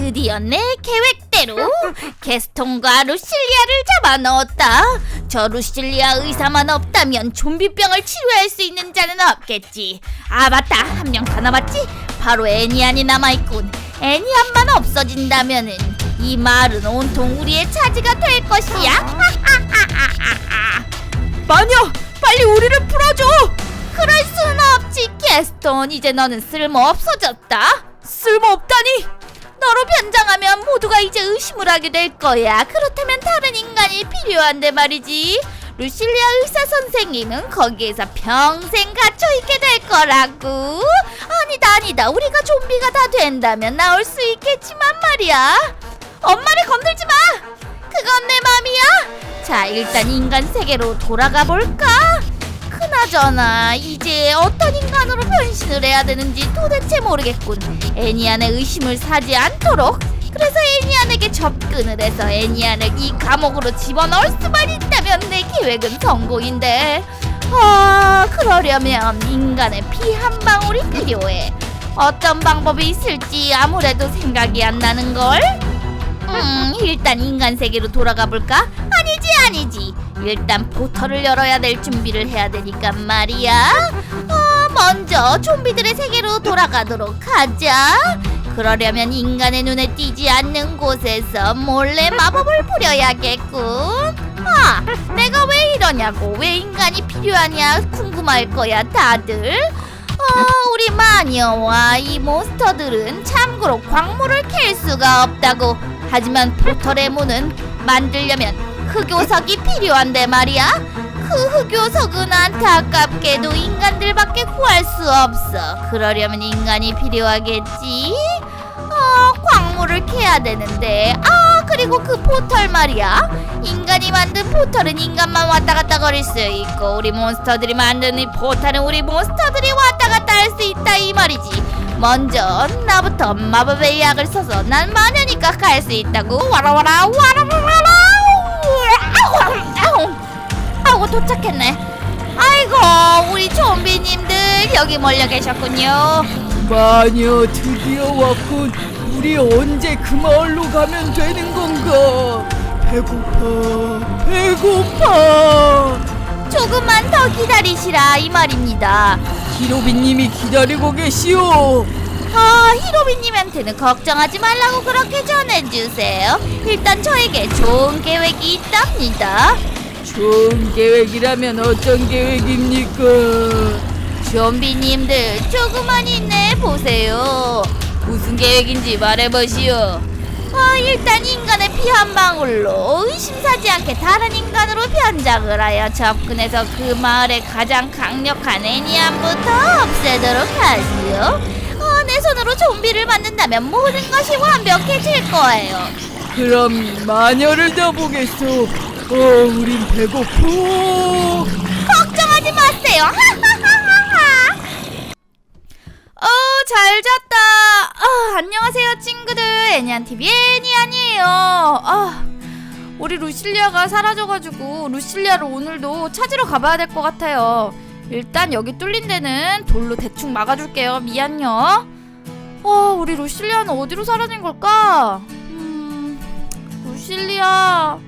드디어 내 계획대로 게스톤과 루실리아를 잡아 넣었다. 저 루실리아 의사만 없다면 좀비병을 치료할 수 있는 자는 없겠지. 아 맞다 한 명 더 남았지. 바로 애니안이 남아있군. 애니안만 없어진다면은 이 마을은 온통 우리의 차지가 될 것이야. 마녀 빨리 우리를 풀어줘. 그럴 수는 없지 게스톤 이제 너는 쓸모 없어졌다. 쓸모 없다니. 너로 변장하면 모두가 이제 의심을 하게 될 거야. 그렇다면 다른 인간이 필요한데 말이지. 루실리아 의사 선생님은 거기에서 평생 갇혀 있게 될 거라고. 아니다 아니다. 우리가 좀비가 다 된다면 나올 수 있겠지만 말이야. 엄마를 건들지 마. 그건 내 맘이야. 자 일단 인간 세계로 돌아가 볼까? 그나저나 이제 어떤 인간으로 변신을 해야 되는지 도대체 모르겠군. 애니안의 의심을 사지 않도록. 그래서 애니안에게 접근을 해서 애니안을 이 감옥으로 집어넣을 수만 있다면 내 계획은 성공인데. 아, 그러려면 인간의 피 한 방울이 필요해. 어떤 방법이 있을지 아무래도 생각이 안 나는 걸. 음, 일단 인간 세계로 돌아가 볼까? 아니지, 아니지. 일단 포털을 열어야 될 준비를 해야 되니까 말이야. 어, 먼저 좀비들의 세계로 돌아가도록 하자. 그러려면 인간의 눈에 띄지 않는 곳에서 몰래 마법을 부려야겠군. 아, 내가 왜 이러냐고, 왜 인간이 필요하냐 궁금할 거야, 다들. 어, 우리 마녀와 이 몬스터들은 참고로 광물을 캘 수가 없다고. 하지만 포털의 문은 만들려면 흑요석이 필요한데 말이야. 그 흑요석은 안타깝게도 인간들밖에 구할 수 없어. 그러려면 인간이 필요하겠지. 어, 광물을 캐야 되는데. 아, 그리고 그 포털 말이야. 인간이 만든 포털은 인간만 왔다 갔다 거릴 수 있고 우리 몬스터들이 만든 이 포털은 우리 몬스터들이 왔다 갔다 할 수 있다 이 말이지. 먼저 나부터 마법의 약을 써서 난 마녀니까 갈 수 있다고 와라와라 와라와라 아우 아우 도착했네. 아이고 우리 좀비님들 여기 몰려 계셨군요. 마녀 드디어 왔군. 우리 언제 그 마을로 가면 되는 건가? 배고파, 배고파. 조금만 더 기다리시라 이 말입니다. 히로비님이 기다리고 계시오. 아, 히로비님한테는 걱정하지 말라고 그렇게 전해주세요. 일단 저에게 좋은 계획이 있답니다. 좋은 계획이라면 어떤 계획입니까? 좀비님들 조금만 인내해 보세요. 무슨 계획인지 말해보시오. 아, 일단 인간의 피 한 방울로 의심사지 않게 다른 인간으로 변장을 하여 접근해서 그 마을의 가장 강력한 애니안부터 없애도록 하지요. 손으로 좀비를 만든다면 모든 것이 완벽해질 거예요. 그럼 마녀를 넣어보겠소. 어, 우린 배고프. 걱정하지 마세요. 하하하하하. 어, 잘 잤다. 아, 안녕하세요, 친구들. 애니안 TV 애니안이에요. 아, 우리 루실리아가 사라져가지고 루실리아를 오늘도 찾으러 가봐야 될 것 같아요. 일단 여기 뚫린 데는 돌로 대충 막아줄게요. 미안요. 어, 우리 루실리아는 어디로 사라진 걸까? 음, 루실리아.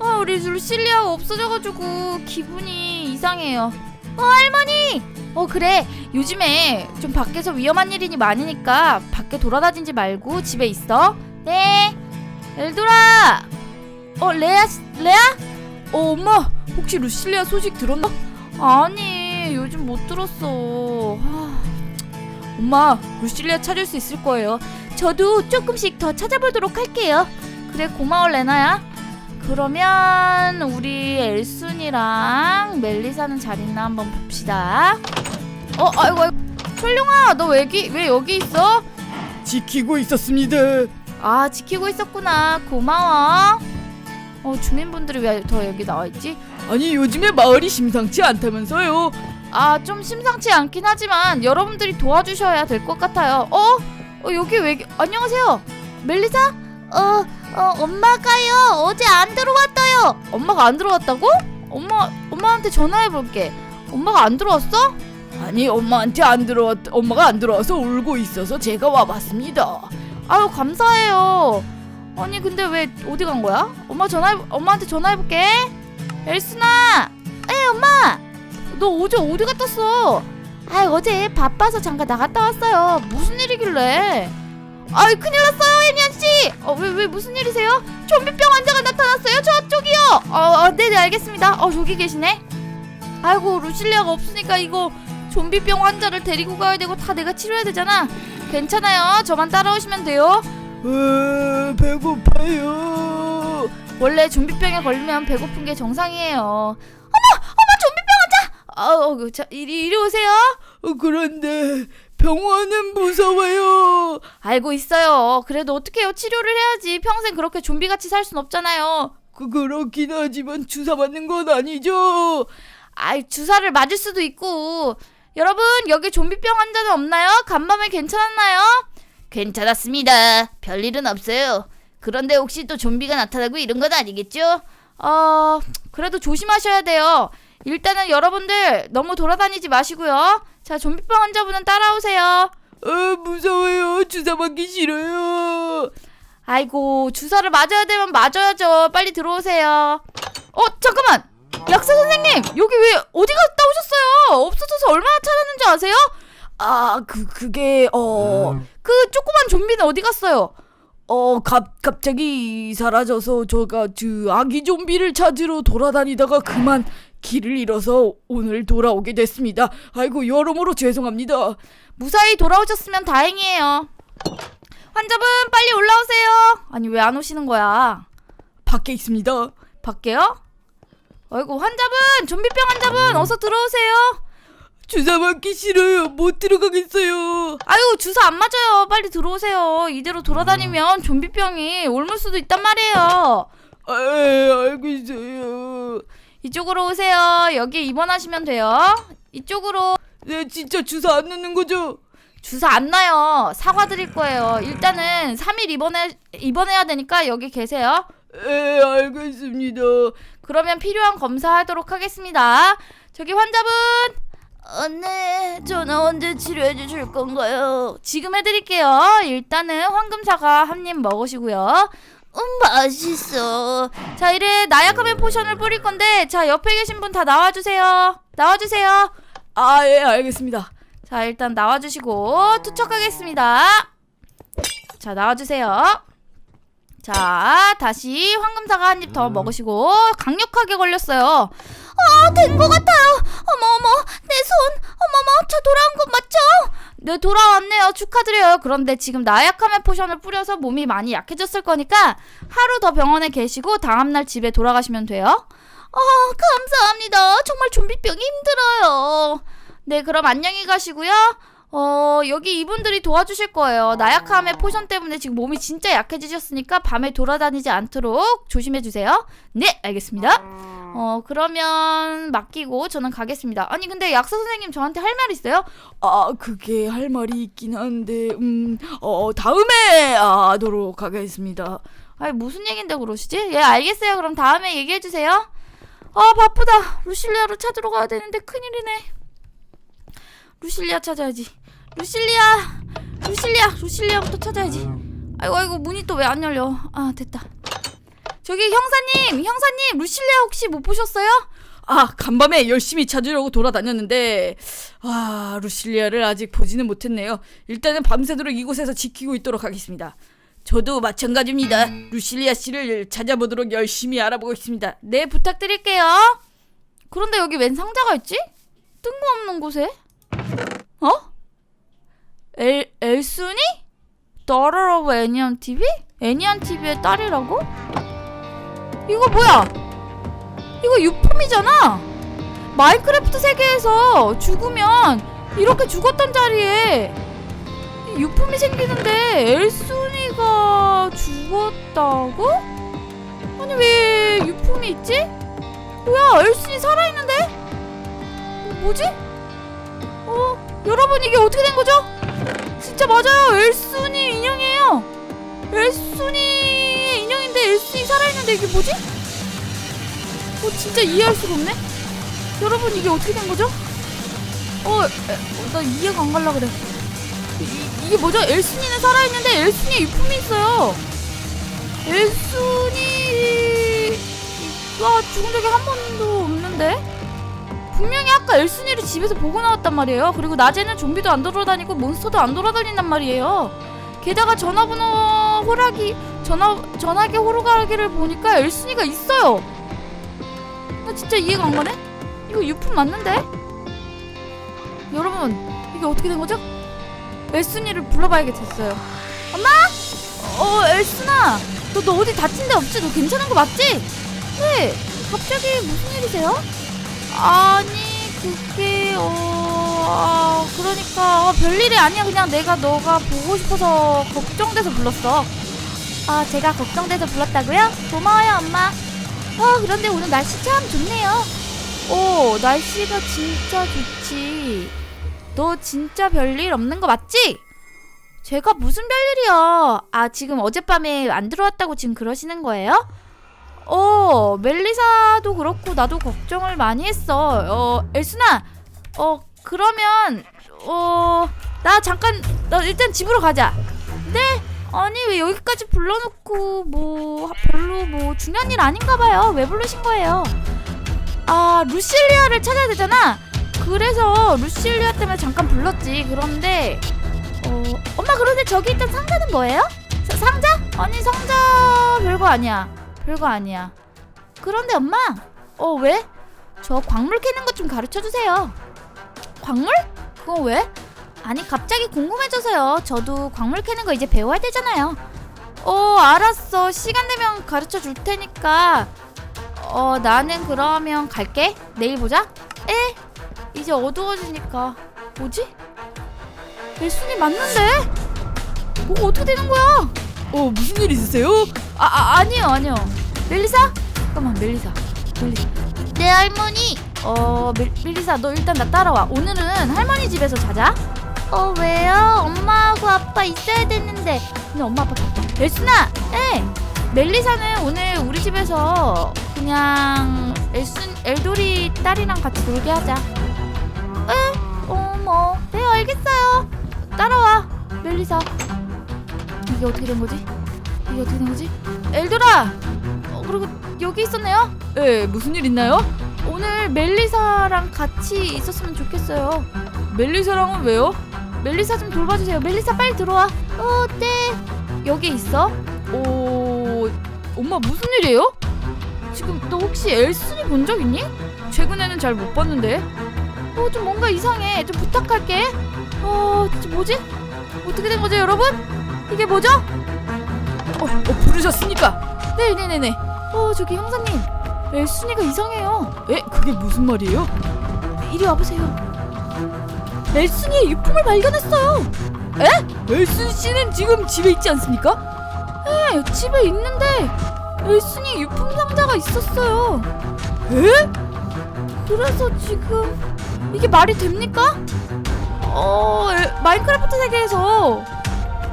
아, 우리 루실리아가 없어져가지고 기분이 이상해요. 어, 할머니! 어, 그래. 요즘에 좀 밖에서 위험한 일이 많으니까 밖에 돌아다니지 말고 집에 있어. 네. 엘도라! 어, 레아, 씨- 레아? 어, 엄마, 혹시 루실리아 소식 들었나? 아니, 요즘 못 들었어. 하, 엄마, 루실리아 찾을 수 있을 거예요. 저도 조금씩 더 찾아보도록 할게요. 그래, 고마워, 레나야. 그러면 우리 엘순이랑 멜리사는 잘 있나 한번 봅시다. 어, 아이고, 아이고. 철룡아, 너 왜, 기, 왜 여기 있어? 지키고 있었습니다. 아, 지키고 있었구나. 고마워. 어, 주민분들이 왜 더 여기 나와 있지? 아니, 요즘에 마을이 심상치 않다면서요. 아, 좀 심상치 않긴 하지만 여러분들이 도와주셔야 될 것 같아요. 어? 어, 여기 왜, 안녕하세요. 멜리사? 어, 어, 엄마가요. 어제 안 들어왔어요. 엄마가 안 들어왔다고? 엄마, 엄마한테 전화해 볼게. 엄마가 안 들어왔어? 아니, 엄마한테 안 들어왔, 엄마가 안 들어와서 울고 있어서 제가 와봤습니다. 아유 감사해요. 아니 근데 왜 어디 간 거야? 엄마 전화 엄마한테 전화해 볼게. 엘순아. 에 엄마. 너 어제 어디 갔다 왔어? 아 어제 바빠서 잠깐 나갔다 왔어요. 무슨 일이길래? 아이 큰일 났어요 애니안 씨. 어왜 왜 무슨 일이세요? 좀비병 환자가 나타났어요. 저쪽이요. 어, 어 네네 알겠습니다. 어 저기 계시네. 아이고 루실리아가 없으니까 이거 좀비병 환자를 데리고 가야 되고 다 내가 치료해야 되잖아. 괜찮아요. 저만 따라오시면 돼요. 으, 배고파요. 원래 좀비병에 걸리면 배고픈 게 정상이에요. 어머. 아우, 자 이리 이리 오세요. 어, 그런데 병원은 무서워요. 알고 있어요. 그래도 어떡해요? 치료를 해야지. 평생 그렇게 좀비같이 살 순 없잖아요. 그 그렇긴 하지만 주사 맞는 건 아니죠. 아이, 주사를 맞을 수도 있고. 여러분, 여기 좀비병 환자는 없나요? 간밤에 괜찮았나요? 괜찮았습니다. 별일은 없어요. 그런데 혹시 또 좀비가 나타나고 이런 건 아니겠죠? 어, 그래도 조심하셔야 돼요. 일단은 여러분들 너무 돌아다니지 마시고요. 자, 좀비병 환자분은 따라오세요. 어, 무서워요. 주사 맞기 싫어요. 아이고, 주사를 맞아야 되면 맞아야죠. 빨리 들어오세요. 어, 잠깐만! 약사 선생님! 여기 왜, 어디 갔다 오셨어요? 없어져서 얼마나 찾았는지 아세요? 아, 그 그게 어, 그 조그만 좀비는 어디 갔어요? 어, 갑 갑자기 사라져서 제가 그 아기 좀비를 찾으러 돌아다니다가 그만 길을 잃어서 오늘 돌아오게 됐습니다. 아이고 여러모로 죄송합니다. 무사히 돌아오셨으면 다행이에요. 환자분, 빨리 올라오세요. 아니, 왜 안 오시는 거야? 밖에 있습니다. 밖에요? 아이고, 환자분! 좀비병 환자분! 어서 들어오세요. 주사 맞기 싫어요. 못 들어가겠어요. 아유, 주사 안 맞아요. 빨리 들어오세요. 이대로 돌아다니면 좀비병이 옮을 수도 있단 말이에요. 아, 알고 있어요. 이쪽으로 오세요. 여기 입원하시면 돼요. 이쪽으로 네, 진짜 주사 안 넣는 거죠? 주사 안 나요. 사과 드릴 거예요. 일단은 3일 입원해 입원해야 되니까 여기 계세요. 네, 알겠습니다. 그러면 필요한 검사하도록 하겠습니다. 저기 환자분. 어, 네. 저는 언제 치료해 주실 건가요? 지금 해드릴게요. 일단은 황금사과 한 입 먹으시고요. 음, 맛있어. 자, 이래 나약하면 포션을 뿌릴 건데, 자, 옆에 계신 분 다 나와주세요. 나와주세요. 아, 예, 알겠습니다. 자, 일단 나와주시고, 투척하겠습니다. 자, 나와주세요. 자, 다시 황금사과 한 입 더 먹으시고, 강력하게 걸렸어요. 아, 된 것 같아요. 어머 어머, 내 손. 어머머, 저 돌아온 건 맞죠? 네, 돌아왔네요. 축하드려요. 그런데 지금 나약함의 포션을 뿌려서 몸이 많이 약해졌을 거니까 하루 더 병원에 계시고 다음날 집에 돌아가시면 돼요. 아, 감사합니다. 정말 좀비병이 힘들어요. 네, 그럼 안녕히 가시고요. 어, 여기 이분들이 도와주실 거예요. 나약함의 포션 때문에 지금 몸이 진짜 약해지셨으니까 밤에 돌아다니지 않도록 조심해 주세요. 네, 알겠습니다. 어, 그러면 맡기고 저는 가겠습니다. 아니, 근데 약사 선생님 저한테 할 말 있어요? 아, 그게 할 말이 있긴 한데, 음, 어, 다음에 하도록 하겠습니다. 아니, 무슨 얘긴데 그러시지? 예, 알겠어요. 그럼 다음에 얘기해 주세요. 아, 바쁘다. 루실리아를 찾으러 가야 되는데 큰일이네. 루실리아 찾아야지. 루실리아! 루실리아! 루실리아부터 찾아야지. 아이고, 아이고, 문이 또 왜 안 열려. 아, 됐다. 저기 형사님! 형사님! 루실리아 혹시 못 보셨어요? 아, 간밤에 열심히 찾으려고 돌아다녔는데, 아, 루실리아를 아직 보지는 못했네요. 일단은 밤새도록 이곳에서 지키고 있도록 하겠습니다. 저도 마찬가지입니다. 루실리아 씨를 찾아보도록 열심히 알아보고 있습니다. 네, 부탁드릴게요. 그런데 여기 웬 상자가 있지? 뜬금없는 곳에? 어? 엘, 엘순이? Daughter of 애니언 TV? 애니언 TV의 딸이라고? 이거 뭐야? 이거 유품이잖아. 마인크래프트 세계에서 죽으면 이렇게 죽었던 자리에 유품이 생기는데 엘순이가 죽었다고? 아니 왜 유품이 있지? 뭐야 엘순이 살아있는데? 어, 뭐지? 어 여러분 이게 어떻게 된 거죠? 진짜 맞아요 엘순이 인형이에요 엘순이 인형인데 엘순이 살아있는데 이게 뭐지? 어 진짜 이해할 수가 없네 여러분 이게 어떻게 된 거죠? 어, 에, 어, 나 이해가 안 갈라 그래 이, 이게 뭐죠? 엘순이는 살아있는데 엘순이의 유품이 있어요. 엘순이가 죽은 적이 한 번도 없는데? 분명히 아까 엘순이를 집에서 보고 나왔단 말이에요. 그리고 낮에는 좀비도 안 돌아다니고 몬스터도 안 돌아다닌단 말이에요. 게다가 전화번호 호락이 전화 전화기 호루라기를 보니까 엘순이가 있어요. 나 진짜 이해가 안 가네. 이거 유품 맞는데? 여러분 이게 어떻게 된 거죠? 엘순이를 불러봐야겠어요. 엄마? 어 엘순아, 너, 너 어디 다친 데 없지? 너 괜찮은 거 맞지? 네. 갑자기 무슨 일이세요? 아니 그게 어 아, 그러니까 어, 별일이 아니야 그냥 내가 너가 보고 싶어서 걱정돼서 불렀어 아 제가 걱정돼서 불렀다고요? 고마워요 엄마 아 그런데 오늘 날씨 참 좋네요 오 날씨가 진짜 좋지 너 진짜 별일 없는 거 맞지? 제가 무슨 별일이야 아 지금 어젯밤에 안 들어왔다고 지금 그러시는 거예요? 어, 멜리사도 그렇고 나도 걱정을 많이 했어. 어, 엘순아, 어, 그러면 어, 나 잠깐 나 일단 집으로 가자. 네? 아니 왜 여기까지 불러놓고 뭐 별로 뭐 중요한 일 아닌가 봐요. 왜 부르신 거예요? 아, 루실리아를 찾아야 되잖아. 그래서 루실리아 때문에 잠깐 불렀지. 그런데 어, 엄마 그런데 저기 있던 상자는 뭐예요? 사- 상자? 아니 상자 별거 아니야. 별거 아니야. 그런데 엄마, 어 왜? 저 광물 캐는 것 좀 가르쳐 주세요. 광물? 그건 왜? 아니 갑자기 궁금해져서요. 저도 광물 캐는 거 이제 배워야 되잖아요. 어 알았어. 시간 되면 가르쳐 줄 테니까. 어 나는 그러면 갈게. 내일 보자. 에? 이제 어두워지니까 뭐지? 일순이 맞는데? 뭐가 어떻게 되는 거야? 어 무슨 일 있으세요? 아, 아 아니요 아니요 멜리사? 잠깐만 멜리사 멜리사 네 할머니 어 멜, 멜리사 너 일단 나 따라와 오늘은 할머니 집에서 자자 어 왜요? 엄마하고 아빠 있어야 되는데 근데 엄마 아빠 바빠 엘순아 에 멜리사는 오늘 우리 집에서 그냥 엘순 엘돌이 딸이랑 같이 놀게 하자 에? 어머 네 알겠어요 따라와 멜리사 이게 어떻게 된 거지? 이게 어떻게 된 거지? 엘돌아! 어, 그리고 여기 있었네요? 예, 무슨 일 있나요? 오늘 멜리사랑 같이 있었으면 좋겠어요. 멜리사랑은 왜요? 멜리사 좀 돌봐주세요. 멜리사 빨리 들어와. 어, 네. 여기 있어? 오, 엄마 무슨 일이에요? 지금 너 혹시 엘순이 본 적 있니? 최근에는 잘 못 봤는데. 어, 좀 뭔가 이상해. 좀 부탁할게. 어, 진짜 뭐지? 어떻게 된 거죠, 여러분? 이게 뭐죠? 어, 어 부르셨습니까? 네네네네. 어 저기 형사님, 엘순이가 이상해요. 에? 그게 무슨 말이에요? 이리 와보세요. 엘순이의 유품을 발견했어요. 에? 엘순 씨는 지금 집에 있지 않습니까? 네, 집에 있는데 엘순이 유품 상자가 있었어요. 에? 그래서 지금 이게 말이 됩니까? 어, 에, 마인크래프트 세계에서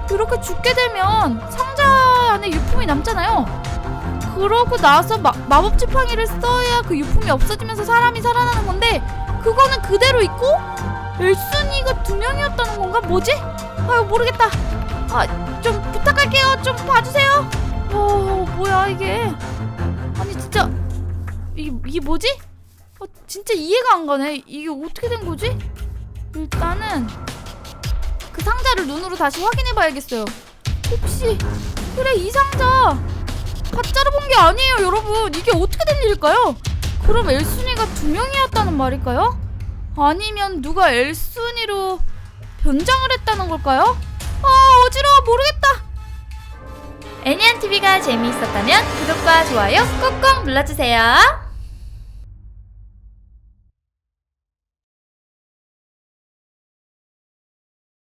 그렇게 죽게 되면 상자 안에 유품이 남잖아요. 그러고 나서 마, 마법 지팡이를 써야 그 유품이 없어지면서 사람이 살아나는 건데 그거는 그대로 있고 엘순이가 두 명이었다는 건가? 뭐지? 아유 모르겠다. 아 좀 부탁할게요. 좀 봐주세요. 어 뭐야 이게? 아니 진짜 이게 이게 뭐지? 어, 진짜 이해가 안 가네. 이게 어떻게 된 거지? 일단은 그 상자를 눈으로 다시 확인해 봐야겠어요. 혹시 그래 이 상자 가짜로 본 게 아니에요, 여러분. 이게 어떻게 된 일일까요? 그럼 엘순이가 두 명이었다는 말일까요? 아니면 누가 엘순이로 변장을 했다는 걸까요? 아 어지러워 모르겠다. 애니안 TV가 재미있었다면 구독과 좋아요 꾹꾹 눌러주세요.